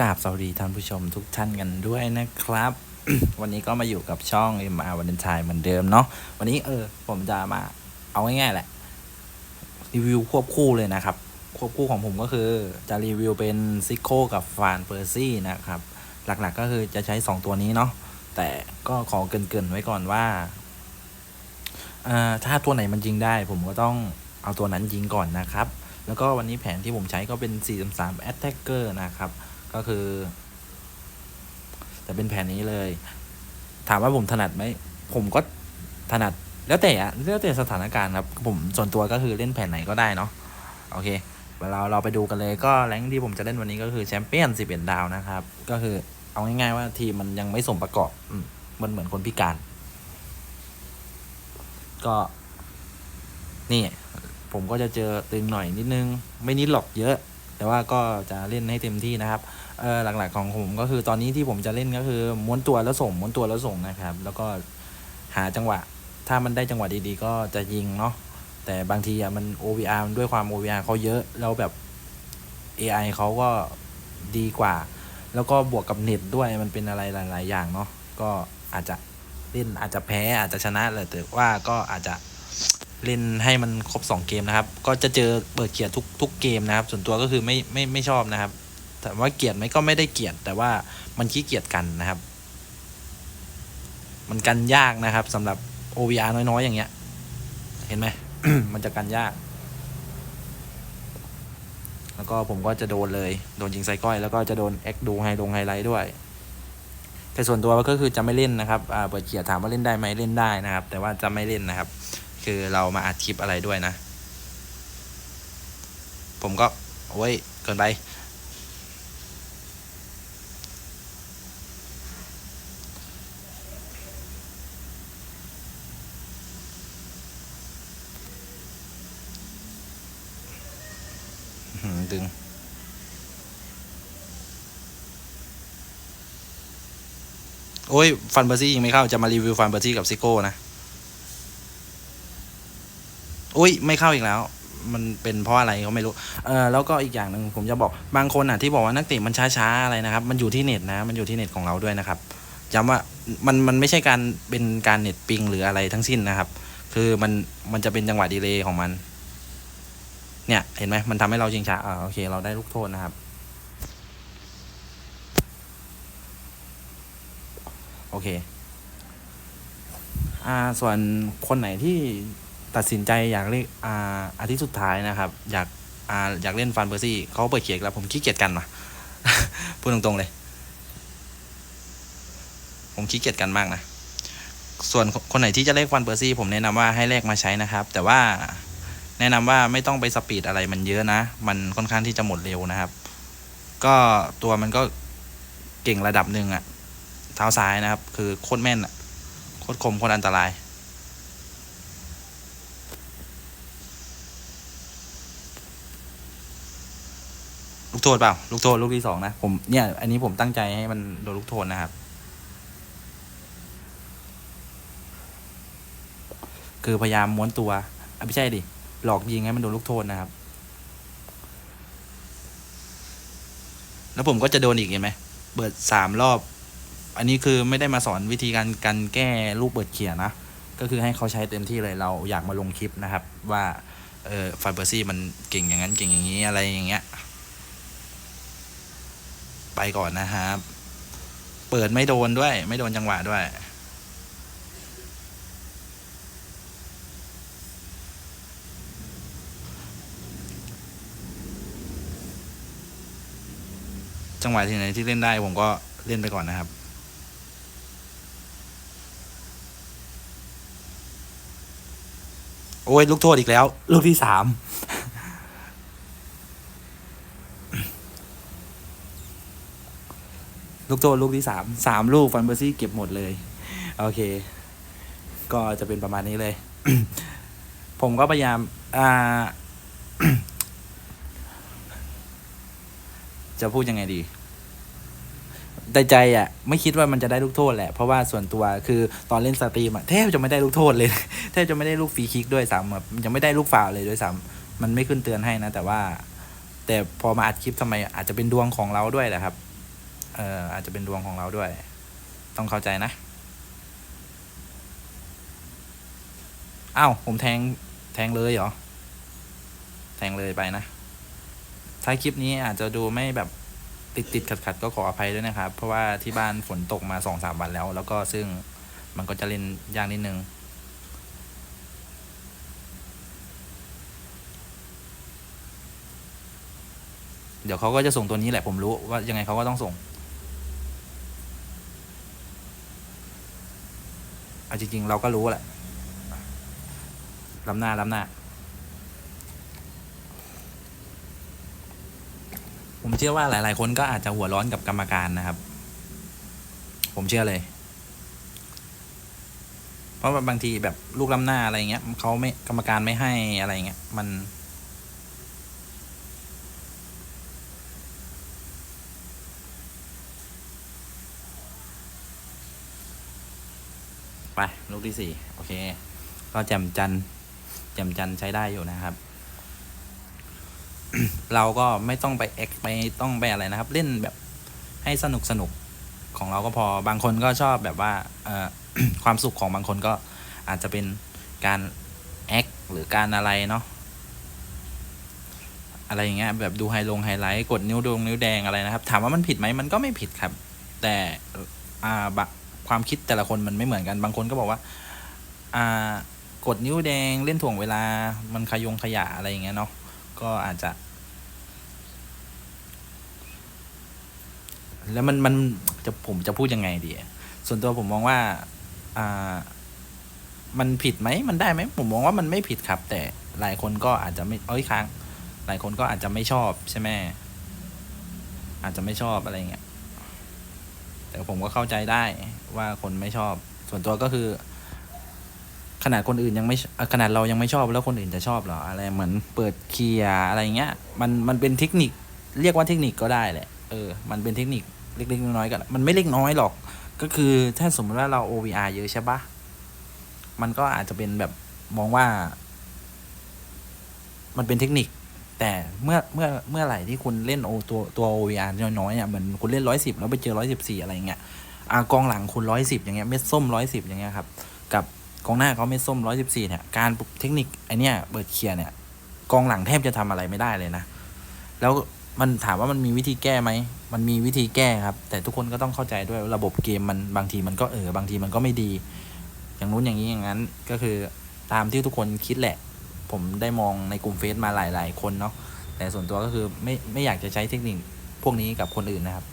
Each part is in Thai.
กราบสวัสดีท่านผู้ชมทุกท่านกันด้วยนะครับ วันนี้ก็มาอยู่กับช่อง MR วันเดนชายเหมือนเดิมเนาะวันนี้เออ ผมจะมาเอาง่ายๆแหละ รีวิวควบคู่เลยนะครับ ควบคู่ของผมก็คือจะรีวิวเป็นซิโคกับฟานเปอร์ซี่นะครับ หลักๆก็คือจะใช้ 2 ตัวนี้เนาะแต่ก็ขอเกรินๆไว้ก่อนว่าอ่าถ้าตัวไหนมันยิงได้ ผมก็ต้องเอาตัวนั้นยิงก่อนนะครับ แล้วก็วันนี้แผนที่ผมใช้ก็เป็น 4-3 Attacker นะครับ ก็คือ แต่เป็นแผนนี้เลย ถามว่าผมถนัดไหมผมก็ถนัดแล้วแต่อะแล้วแต่สถานการณ์ครับ ผมส่วนตัวก็คือเล่นแผนไหนก็ได้เนาะโอเคเวลาเราไปดูกันเลยก็แรงที่ผมจะเล่นวันนี้ก็คือแชมเปี้ยน11ดดาวนะครับ ก็คือเอาง่ายๆว่าทีมมันยังไม่สมประกอบมันเหมือนคนพิการ ก็ นี่ ผมก็จะเจอตึงหน่อยนิดนึง ไม่นิดหรอกเยอะ แต่ว่าก็จะเล่นให้เต็มที่นะครับเออหลักๆของผมก็คือตอนนี้ที่ผมจะเล่นก็คือม้วนตัวแล้วส่งม้วนตัวแล้วส่งนะครับ แล้วก็หาจังหวะ ถ้ามันได้จังหวะดีๆ ก็จะยิงเนาะแต่บางทีอะมัน OVR มันด้วยความ OVR เขาเยอะแล้วแบบ AI เขาก็ดีกว่า แล้วก็บวกกับเน็ตด้วยมันเป็นอะไรหลาย ๆ อย่างเนาะก็อาจจะเล่นอาจจะแพ้อาจจะชนะแหละแต่ว่าก็อาจจะ เล่นให้มันครบ 2 เกมนะครับ ก็จะเจอเปิดเกียร์ทุกทุกเกมนะครับ ส่วนตัวก็คือไม่ไม่ไม่ชอบนะครับแต่ว่าเกลียดไหมก็ไม่ได้เกลียดแต่ว่ามันขี้เกียจกันนะครับ มันกันยากนะครับสำหรับ OVR น้อยๆ อย่างเงี้ย เห็นไหม มันจะกันยาก แล้วก็ผมก็จะโดนเลย โดนยิงไซก้อย แล้วก็จะโดนแอคดูไฮลงไฮไลท์ด้วย แต่ส่วนตัวก็คือจะไม่เล่นนะครับอ่าเปิดเกียร์ถามว่าเล่นได้ไหมเล่นได้นะครับ แต่ว่าจะไม่เล่นนะครับ คือเรามาอัดคลิปอะไรด้วยนะ ผมก็ โอ้ยเกินไปหือดึงโอ้ย ฟันเบอร์ซี่ยิงไม่เข้า จะมารีวิวฟันเบอร์ซี่กับซิโก้นะ อุ้ยไม่เข้าอีกแล้ว มันเป็นเพราะอะไรก็ไม่รู้เออแล้วก็อีกอย่างหนึ่งผมจะบอกบางคนอะที่บอกว่านักเตะมันช้าๆอะไรนะครับ มันอยู่ที่เน็ตนะ มันอยู่ที่เน็ตของเราด้วยนะครับย้ำว่ามันมันไม่ใช่การเป็นการเน็ตปิงหรืออะไรทั้งสิ้นนะครับ คือมันมันจะเป็นจังหวะดีเลย์ของมัน เนี่ยเห็นไหมมันทำให้เรายิงช้าอ่าโอเค เราได้ลูกโทษนะครับ โอเค อ่าส่วนคนไหนที่ ตัดสินใจอยากเล่นอ่าอาทิตย์สุดท้ายนะครับ อยากอ่าอยากเล่นฟันเบอร์ซี่เขาเปิดเขียกแล้วผมขี้เกียจกันมาพูดตรงๆเลย ผมขี้เกียจกันมากนะ ส่วนคนไหนที่จะเลขฟันเบอร์ซี่ผมแนะนำว่าให้เลขมาใช้นะครับ แต่ว่าแนะนำว่าไม่ต้องไปสปีดอะไรมันเยอะนะ มันค่อนข้างที่จะหมดเร็วนะครับ ก็ตัวมันก็เก่งระดับหนึ่งอะเท้าซ้ายนะครับ คือโคตรแม่นอะโคตรคมโคตรอันตราย โทษเปล่า ลูกโทษลูกที่สองนะ ผมเนี่ย อันนี้ผมตั้งใจให้มันโดนลูกโทษนะครับ คือพยายามม้วนตัวอไม่ใช่ดิ หลอกยิงให้มันโดนลูกโทษนะครับ แล้วผมก็จะโดนอีกเห็นไหม เปิดสามรอบ อันนี้คือไม่ได้มาสอนวิธีการการแก้ลูกเปิดเขียนะ ก็คือให้เขาใช้เต็มที่เลยเราอยากมาลงคลิปนะครับ ว่าเออฟาเบอร์ซี่มันเก่งอย่างนั้นเก่งอย่างนี้อะไรอย่างเงี้ย ไปก่อนนะครับ เปิดไม่โดนด้วย ไม่โดนจังหวะด้วย จังหวะที่ไหนที่เล่นได้ผมก็เล่นไปก่อนนะครับโอ้ยลูกโทษอีกแล้ว ลูกที่สาม ลูกโทษลูกที่สามสามลูกฟันเบอร์ซี่เก็บหมดเลย โอเค ก็จะเป็นประมาณนี้เลย ผมก็พยายามอ่าจะพูดยังไงดีแต่ใจอะไม่คิดว่ามันจะได้ลูกโทษแหละ เพราะว่าส่วนตัวคือตอนเล่นสตรีมอะแทบจะไม่ได้ลูกโทษเลยแทบจะไม่ได้ลูกฟรีคิกด้วยซ้ำแบบยังไม่ได้ลูกฟาวเลยด้วยซ้ำมันไม่ขึ้นเตือนให้นะ แต่ว่า แต่พอมาอัดคลิปทำไมอาจจะเป็นดวงของเราด้วยแหละครับ เอ่ออาจจะเป็นดวงของเราด้วย ต้องเข้าใจนะอ้าวผมแทงแทงเลยเหรอ แทงเลยไปนะ ถ้าคลิปนี้อาจจะดูไม่แบบติดติดขัดขัดก็ขออภัยด้วยนะครับ เพราะว่าที่บ้านฝนตกมาสองสามวันแล้ว แล้วก็ซึ่งมันก็จะเล่นยากนิดนึงเดี๋ยวเขาก็จะส่งตัวนี้แหละผมรู้ว่ายังไงเขาก็ต้องส่ง เอาจริงๆ เราก็รู้แหละล้ำหน้าล้ำหน้า ผมเชื่อว่าหลายๆ คนก็อาจจะหัวร้อนกับกรรมการนะครับ ผมเชื่อเลย เพราะบางทีแบบลูกล้ำหน้าอะไรเงี้ยเขาไม่กรรมการไม่ให้อะไรเงี้ยมัน ไปลูกที่สี่โอเค ก็แจ่มจันแจ่มจันใช้ได้อยู่นะครับ เราก็ไม่ต้องไปเอ็กไปต้องไปอะไรนะครับ เล่นแบบให้สนุกสนุกของเราก็พอบางคนก็ชอบแบบว่าเอ่อความสุขของบางคนก็อาจจะเป็นการแอคหรือการอะไรเนาะอะไรอย่างเงี้ยแบบดูไฮลงไฮไลท์กดนิ้วดวงนิ้วแดงอะไรนะครับ ถามว่ามันผิดไหมมันก็ไม่ผิดครับ แต่อ่าบะ ความคิดแต่ละคนมันไม่เหมือนกัน บางคนก็บอกว่า อ่ากดนิ้วแดงเล่นถ่วงเวลา มันขยงขยะอะไรอย่างเงี้ยเนาะก็อาจจะ แล้วมันมันจะผมจะพูดยังไงดีส่วนตัวผมมองว่า อ่า มันผิดไหมมันได้ไหมผมมองว่ามันไม่ผิดครับ แต่หลายคนก็อาจจะไม่เอ้ยค้าง หลายคนก็อาจจะไม่ชอบใช่ไหมอาจจะไม่ชอบอะไรเงี้ยแต่ผมก็เข้าใจได้ ว่าคนไม่ชอบ ส่วนตัวก็คือ ขนาดคนอื่นยังไม่ขนาดเรายังไม่ชอบแล้วคนอื่นจะชอบเหรออะไรเหมือนเปิดเคลียอะไรเงี้ย มันมันเป็นเทคนิคเรียกว่าเทคนิคก็ได้แหละเออ มันเป็นเทคนิคเล็กๆน้อยๆกันมันไม่เล็กน้อยหรอก ก็คือถ้าสมมติว่าเรา OVR เยอะใช่ปะมันก็อาจจะเป็นแบบมองว่า มันเป็นเทคนิค แต่เมื่อเมื่อเมื่อไหร่ที่คุณเล่นโอตัวตัว OVR น้อยๆอะเหมือนคุณเล่นร้อยสิบแล้วไปเจอร้อยสิบสี่อะไรเงี้ย อากองหลังคุณร้อยสิบอย่างเงี้ยเม็ดส้มร้อยสิบอย่างเงี้ยครับกับกองหน้าเขาเม็ดส้มร้อยสิบสี่เนี่ยการเทคนิคไอเนี้ยเปิดเคียร์เนี่ยกองหลังแทบจะทำอะไรไม่ได้เลยนะ แล้วมันถามว่ามันมีวิธีแก้ไหม มันมีวิธีแก้ครับ แต่ทุกคนก็ต้องเข้าใจด้วยระบบเกมมันบางทีมันก็เออบางทีมันก็ไม่ดี อย่างนู้นอย่างนี้อย่างนั้นก็คือตามที่ทุกคนคิดแหละ ผมได้มองในกลุ่มเฟซมาหลาย ๆ คนเนาะ แต่ส่วนตัวก็คือไม่ไม่อยากจะใช้เทคนิคพวกนี้กับคนอื่นนะครับ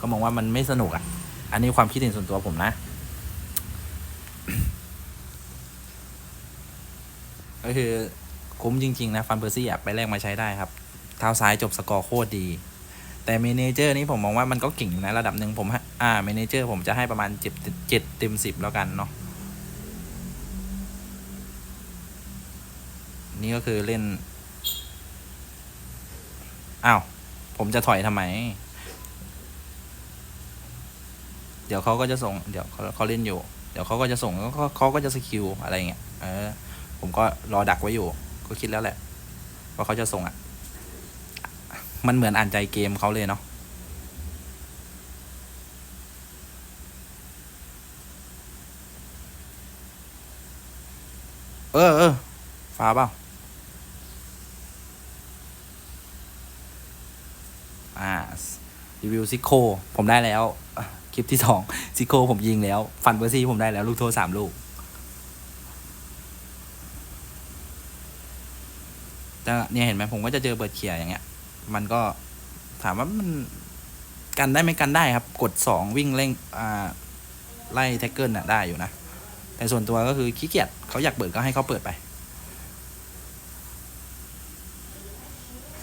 ก็มองว่ามันไม่สนุกอะ อันนี้ความคิดเห็นส่วนตัวผมนะ ก็คือคุ้มจริง ๆ นะ ฟันเปอร์ซี่ไปแลกมาใช้ได้ครับ เท้าซ้ายจบสกอร์โคตรดี แต่เมนเจอร์นี่ผมมองว่ามันก็เก่งอยู่นะระดับหนึ่งผมอ่าเมนเจอร์ผมจะให้ประมาณเจ็ดเจ็ดเต็มสิบแล้วกันเนาะนี่ก็คือเล่น อ้าว ผมจะถอยทำไม เดี๋ยวเขาก็จะส่ง เดี๋ยวเขาเขาเล่นอยู่ เดี๋ยวเขาก็จะส่งเขาเขาก็จะสกิลอะไรเงี้ย เออ ผมก็รอดักไว้อยู่ ก็คิดแล้วแหละ ว่าเขาจะส่งอะ มันเหมือนอ่านใจเกมเขาเลยเนาะ เออเออฟ้าเปล่า อ่า รีวิวซิโค ผมได้แล้ว คลิปที่สองซิโคผมยิงแล้ว ฟันเบอร์ซี่ผมได้แล้ว ลูกโทษสามลูก แต่เนี่ยเห็นไหมผมก็จะเจอเบิร์ดเคียร์อย่างเงี้ย มันก็ถามว่ามันกันได้ไหมกันได้ครับ กดสองวิ่งเร่งอ่าไล่แท็กเกิลน่ะได้อยู่นะ แต่ส่วนตัวก็คือขี้เกียจเขาอยากเปิดก็ให้เขาเปิดไป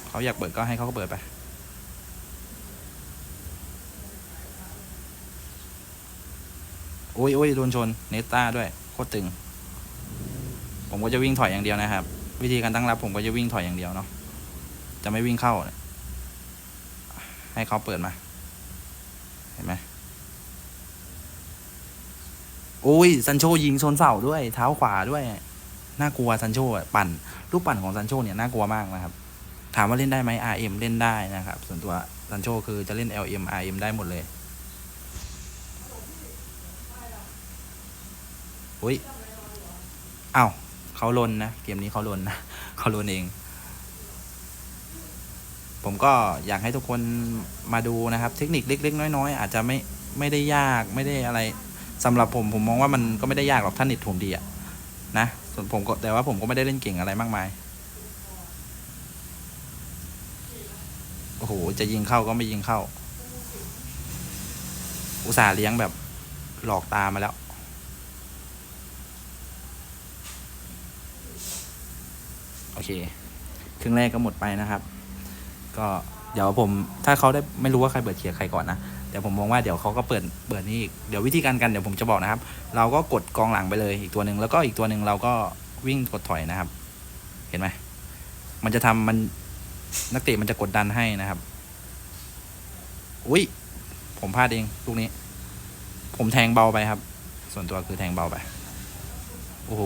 เขาอยากเปิดก็ให้เขาเปิดไป โอ้ยโอ้ยโดนชน เนต้าด้วย โคตรตึง ผมก็จะวิ่งถอยอย่างเดียวนะครับ วิธีการตั้งรับผมก็จะวิ่งถอยอย่างเดียวเนาะ จะไม่วิ่งเข้า ให้เขาเปิดมา เห็นไหมโอ้ยซันโชยิงชนเสาด้วย เท้าขวาด้วย น่ากลัวซันโชปั่น ลูกปั่นของซันโชเนี่ยน่ากลัวมากนะครับ ถามว่าเล่นได้ไหม RM เล่นได้นะครับ ส่วนตัวซันโชคือจะเล่น LM RM ได้หมดเลย อุ้ยเอ้าเขาลนนะ เกมนี้เขาลนนะเขาลนเอง ผมก็อยากให้ทุกคนมาดูนะครับ เทคนิคเล็ก ๆ น้อย ๆ อาจจะไม่ไม่ได้ยากไม่ได้อะไรสำหรับผมผมมองว่ามันก็ไม่ได้ยากหรอกถ้าเน็ตผมดีอะนะส่วนผมก็แต่ว่าผมก็ไม่ได้เล่นเก่งอะไรมากมายโอ้โหจะยิงเข้าก็ไม่ยิงเข้า อุตส่าห์เลี้ยงแบบหลอกตามาแล้ว โอ เคครึ่งแรกก็หมดไปนะครับ ก็เดี๋ยวผมถ้าเขาได้ไม่รู้ว่าใครเปิดเชียร์ใครก่อนนะแต่ผมมองว่าเดี๋ยวเขาก็เปิดเปิดนี่อีกเดี๋ยววิธีการกันเดี๋ยวผมจะบอกนะครับ เราก็กดกองหลังไปเลยอีกตัวหนึ่งแล้วก็อีกตัวหนึ่งเราก็วิ่งกดถอยนะครับ เห็นไหมมันจะทำมันนักเตะมันจะกดดันให้นะครับ อุ้ยผมพลาดเองลูกนี้ ผมแทงเบาไปครับ ส่วนตัวคือแทงเบาไป โอ้โห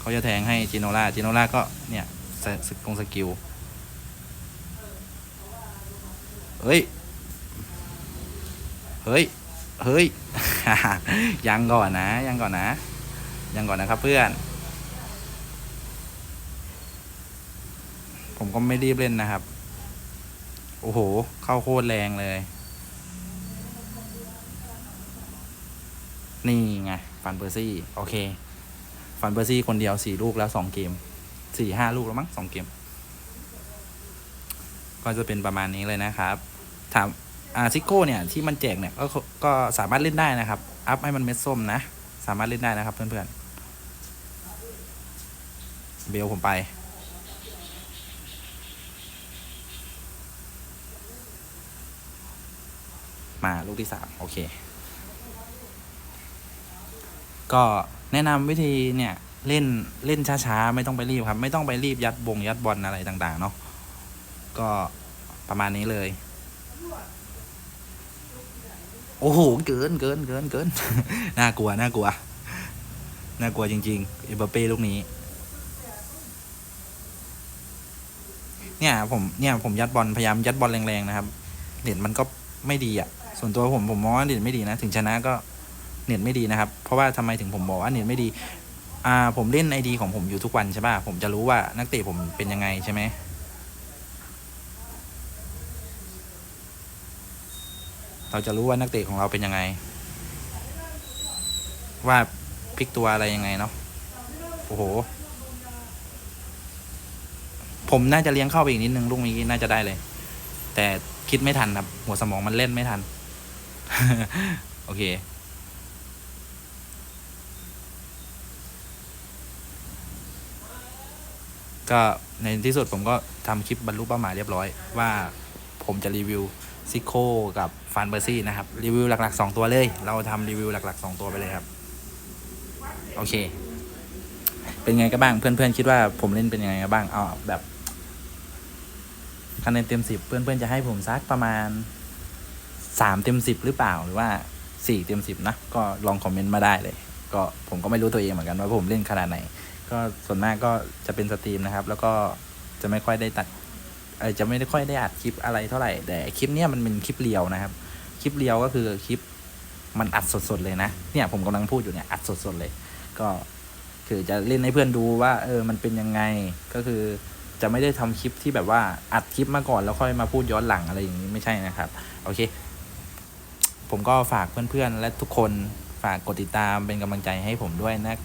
เขาจะแทงให้จิโนล่าจิโนล่าก็เนี่ยสสกงสกิลเฮ้ย เฮ้ย เฮ้ย ยังก่อนนะ ยังก่อนนะ ยังก่อนนะครับเพื่อน ผมก็ไม่รีบเล่นนะครับ โอ้โห เข้าโคตรแรงเลย นี่ไง ฟันเบอร์ซี่ โอเค ฟันเบอร์ซี่คนเดียวสี่ลูกแล้วสองเกมสี่ห้าลูกแล้วมั้งสองเกม ก็จะเป็นประมาณนี้เลยนะครับ ถามอ่าซิโก้เนี่ยที่มันแจกเนี่ยก็ก็สามารถเล่นได้นะครับ อัพให้มันเม็ดส้มนะ สามารถเล่นได้นะครับเพื่อนๆ เบลผมไปมาลูกที่สามโอเค ก็ แนะนำวิธีเนี่ยเล่นเล่นช้าๆ ไม่ต้องไปรีบครับ ไม่ต้องไปรีบยัดบงยัดบอลอะไรต่าง ๆ เนาะก็ประมาณนี้เลย โอ้โห เกินเกินเกินเกินน่ากลัวน่ากลัวน่ากลัวจริงๆเอเบเป้ลูกนี้ เนี่ยผมเนี่ยผมยัดบอลพยายามยัดบอลแรงๆนะครับเน็ตมันก็ไม่ดีอะ ส่วนตัวผมผมมองว่าเน็ตไม่ดีนะ ถึงชนะก็ เน็ตไม่ดีนะครับ เพราะว่าทำไมถึงผมบอกว่าเน็ตไม่ดีอ่าผมเล่นไอดีของผมอยู่ทุกวันใช่ป่ะผมจะรู้ว่านักเตะผมเป็นยังไงใช่ไหมเราจะรู้ว่านักเตะของเราเป็นยังไง ว่าพลิกตัวอะไรยังไงเนาะโอ้โห ผมน่าจะเลี้ยงเข้าไปอีกนิดนึงลูกนี้น่าจะได้เลย แต่คิดไม่ทันครับ หัวสมองมันเล่นไม่ทัน โอเค ก็ในที่สุดผมก็ทำคลิปบรรลุเป้าหมายเรียบร้อยว่าผมจะรีวิวซิโคกับฟันเบอร์ซี่นะครับ รีวิวหลักๆ 2 ตัวเลย เราทำรีวิวหลัก ๆ 2 ตัวไปเลยครับ โอเค เป็นไงกันบ้างเพื่อนๆคิดว่าผมเล่นเป็นยังไงกันบ้างอ๋อแบบคะแนนเต็มสิบเพื่อนๆจะให้ผมซักประมาณสามเต็มสิบหรือเปล่าหรือว่าสี่เต็มสิบนะ ก็ลองคอมเมนต์มาได้เลย ก็ผมก็ไม่รู้ตัวเองเหมือนกันว่าผมเล่นขนาดไหน ก็ส่วนมากก็จะเป็นสตรีมนะครับ แล้วก็จะไม่ค่อยได้ตัดเออจะไม่ได้ค่อยได้อัดคลิปอะไรเท่าไหร่ แต่คลิปเนี้ยมันเป็นคลิปเรียวนะครับ คลิปเรียวก็คือคลิปมันอัดสดๆเลยนะ เนี่ยผมกำลังพูดอยู่เนี่ยอัดสดๆเลย ก็คือจะเล่นให้เพื่อนดูว่า เออ มันเป็นยังไง ก็คือจะไม่ได้ทำคลิปที่แบบว่าอัดคลิปมาก่อนแล้วค่อยมาพูดย้อนหลังอะไรอย่างนี้ไม่ใช่นะครับ โอเค ผมก็ฝากเพื่อนๆ และทุกคนฝากกดติดตามเป็นกำลังใจให้ผมด้วยนะครับ